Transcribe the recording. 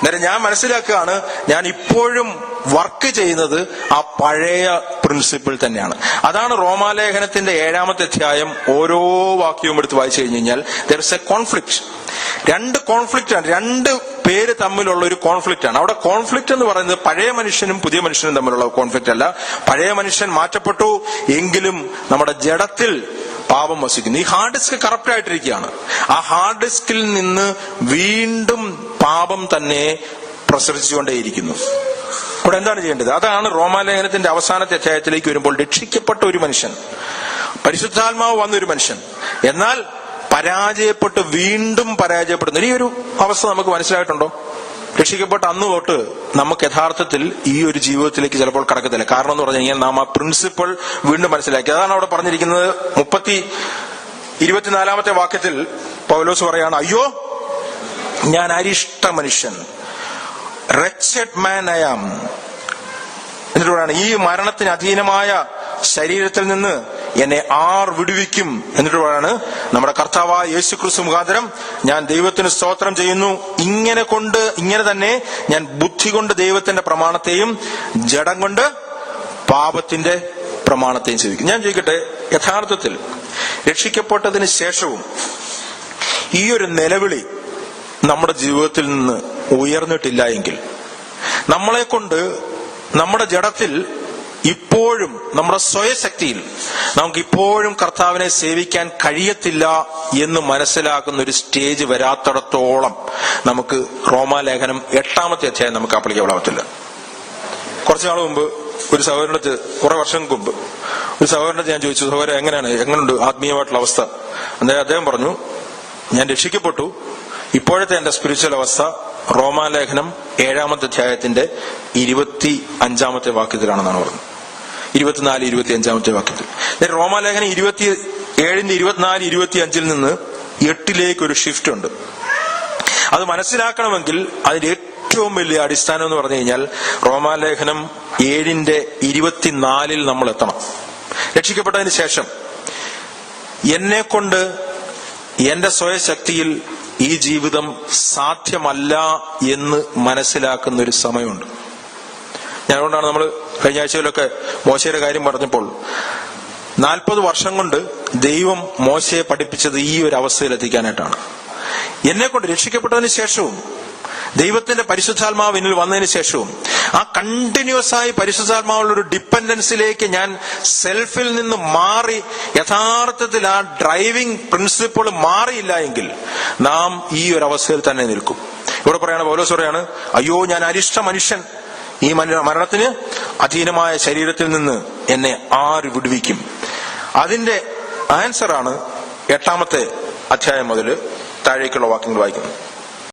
അന്നേരം ഞാൻ മനസ്സിലാക്കുകയാണ് ഞാൻ ഇപ്പോഴും വർക്ക് ചെയ്യുന്നത് ആ പഴയ പ്രിൻസിപ്പിൾ തന്നെയാണ്. അതാണ് റോമാലേഖനത്തിന്റെ ഏഴാമത്തെ അധ്യായം ഓരോ വാക്യവും എടുത്ത് വായിച്ചു കഴിഞ്ഞു കഴിഞ്ഞാൽ ദർ ഇസ് എ കോൺഫ്ലിക്ട് രണ്ട് കോൺഫ്ലിക്റ്റ് ആണ് രണ്ട് പേര് തമ്മിലുള്ള ഒരു കോൺഫ്ലിക്റ്റ് ആണ്. അവിടെ കോൺഫ്ലിക്റ്റ് എന്ന് പറയുന്നത് പഴയ മനുഷ്യനും പുതിയ മനുഷ്യനും തമ്മിലുള്ള കോൺഫ്ലിക്റ്റ് അല്ല. പഴയ മനുഷ്യൻ മാറ്റപ്പെട്ടു എങ്കിലും നമ്മുടെ ജഡത്തിൽ പാപം വസിക്കുന്നു. ഈ ഹാർഡ് ഡിസ്ക് കറപ്റ്റ് ആയിട്ടിരിക്കുകയാണ്. ആ ഹാർഡ് ഡിസ്കിൽ നിന്ന് വീണ്ടും പാപം തന്നെ പ്രസരിച്ചുകൊണ്ടേയിരിക്കുന്നു. ഇവിടെ എന്താണ് ചെയ്യേണ്ടത്? അതാണ് റോമാലേഖനത്തിന്റെ അവസാനത്തെ അധ്യായത്തിലേക്ക് വരുമ്പോൾ രക്ഷിക്കപ്പെട്ട ഒരു മനുഷ്യൻ. പരിശുദ്ധാത്മാവ് വന്ന ഒരു മനുഷ്യൻ. എന്നാൽ പരാജയപ്പെട്ട് വീണ്ടും പരാജയപ്പെടുന്നു. ഈ ഒരു അവസ്ഥ നമുക്ക് മനസ്സിലായിട്ടുണ്ടോ? രക്ഷിക്കപ്പെട്ട അന്ന് തൊട്ട് നമുക്ക് യഥാർത്ഥത്തിൽ ഈ ഒരു ജീവിതത്തിലേക്ക് ചിലപ്പോൾ കടക്കത്തില്ല. കാരണം എന്ന് പറഞ്ഞു കഴിഞ്ഞാൽ നാം ആ പ്രിൻസിപ്പൾ വീണ്ടും മനസ്സിലാക്കി. അതാണ് അവിടെ പറഞ്ഞിരിക്കുന്നത് മുപ്പത്തി ഇരുപത്തിനാലാമത്തെ വാക്യത്തിൽ പൗലോസ് പറയാണ് അയ്യോ ഞാൻ അരിഷ്ട മനുഷ്യൻ. റെച്ചഡ് മാൻ അയാം പറയാണ് ഈ മരണത്തിന് അധീനമായ ശരീരത്തിൽ നിന്ന് എന്നെ ആർ വിടുവിക്കും എന്നിട്ട് പറയാണ് നമ്മുടെ കർത്താവായ യേശു ക്രിസ്തു മുഖാന്തരം. ഞാൻ ദൈവത്തിന് സ്തോത്രം ചെയ്യുന്നു. ഇങ്ങനെ കൊണ്ട് ഇങ്ങനെ തന്നെ ഞാൻ ബുദ്ധി കൊണ്ട് ദൈവത്തിന്റെ പ്രമാണത്തെയും ജഡം കൊണ്ട് പാപത്തിന്റെ പ്രമാണത്തെയും ചോദിക്കും. ഞാൻ ചോദിക്കട്ടെ യഥാർത്ഥത്തിൽ രക്ഷിക്കപ്പെട്ടതിന് ശേഷവും ഈ ഒരു നിലവിളി നമ്മുടെ ജീവിതത്തിൽ നിന്ന് ഉയർന്നിട്ടില്ല എങ്കിൽ നമ്മളെ കൊണ്ട് നമ്മുടെ ജഡത്തിൽ ഇപ്പോഴും നമ്മുടെ സ്വയശക്തിയിൽ നമുക്ക് ഇപ്പോഴും കർത്താവിനെ സേവിക്കാൻ കഴിയത്തില്ല എന്ന് മനസ്സിലാക്കുന്ന ഒരു സ്റ്റേജ് വരാത്തിടത്തോളം നമുക്ക് റോമാലേഖനം എട്ടാമത്തെ അധ്യായം നമുക്ക് അപ്ലിക്കബിൾ ആവത്തില്ല കുറച്ചു നാൾ മുമ്പ് ഒരു സഹോദരനടുത്ത് കുറെ വർഷങ്ങൾക്ക് മുമ്പ് ഒരു സഹോദരനടുത്ത് ഞാൻ ചോദിച്ചു സഹോദരൻ എങ്ങനെയാണ്? എങ്ങനെയുണ്ട് ആത്മീയമായിട്ടുള്ള അവസ്ഥ? അന്നേരം അദ്ദേഹം പറഞ്ഞു ഞാൻ രക്ഷിക്കപ്പെട്ടു. ഇപ്പോഴത്തെ എന്റെ സ്പിരിച്വൽ അവസ്ഥ റോമാലേഖനം ഏഴാമത്തെ അധ്യായത്തിന്റെ ഇരുപത്തി അഞ്ചാമത്തെ വാക്യത്തിലാണെന്നാണ് പറഞ്ഞത്. ഇരുപത്തിനാല് ഇരുപത്തി അഞ്ചാമത്തെ വാക്യത്തിൽ. റോമാലേഖനം ഇരുപത്തി ഏഴിന്റെ ഇരുപത്തിനാല് ഇരുപത്തി അഞ്ചിൽ നിന്ന് എട്ടിലേക്ക് ഒരു ഷിഫ്റ്റ് ഉണ്ട്. അത് മനസ്സിലാക്കണമെങ്കിൽ അതിന്റെ ഏറ്റവും വലിയ അടിസ്ഥാനം എന്ന് പറഞ്ഞു കഴിഞ്ഞാൽ റോമാലേഖനം ഏഴിന്റെ ഇരുപത്തിനാലിൽ നമ്മൾ എത്തണം. രക്ഷിക്കപ്പെട്ടതിന് ശേഷം എന്നെ കൊണ്ട് എന്റെ സ്വയശക്തിയിൽ ഈ ജീവിതം സാധ്യമല്ല എന്ന് മനസ്സിലാക്കുന്ന ഒരു സമയമുണ്ട്. അതുകൊണ്ടാണ് നമ്മൾ കഴിഞ്ഞ ആഴ്ചയിലൊക്കെ മോശയുടെ കാര്യം പറഞ്ഞപ്പോൾ നാൽപ്പത് വർഷം കൊണ്ട് ദൈവം മോശയെ പഠിപ്പിച്ചത് ഈ ഒരു അവസ്ഥയിൽ എത്തിക്കാനായിട്ടാണ്. എന്നെ കൊണ്ട് രക്ഷിക്കപ്പെട്ടതിന് ശേഷവും ദൈവത്തിന്റെ പരിശുദ്ധാത്മാവ് എന്നിൽ വന്നതിന് ശേഷവും ആ കണ്ടിന്യൂസ് ആയി പരിശുദ്ധാത്മാവുള്ള ഒരു ഡിപ്പെൻഡൻസിലേക്ക് ഞാൻ സെൽഫിൽ നിന്ന് മാറി യഥാർത്ഥത്തിൽ ആ ഡ്രൈവിംഗ് പ്രിൻസിപ്പിൾ മാറിയില്ല എങ്കിൽ നാം ഈ ഒരു അവസ്ഥയിൽ തന്നെ നിൽക്കും. ഇവിടെ പറയാണ് പൗലോസ് പറയാണ് അയ്യോ ഞാൻ അരിഷ്ട മനുഷ്യൻ. ഈ മരണത്തിന് അധീനമായ ശരീരത്തിൽ നിന്ന് എന്നെ ആര് വിടുവിക്കും? അതിന്റെ ആൻസറാണ് എട്ടാമത്തെ അധ്യായം മുതൽ താഴേക്കുള്ള വാക്യങ്ങൾ വായിക്കുന്നത്.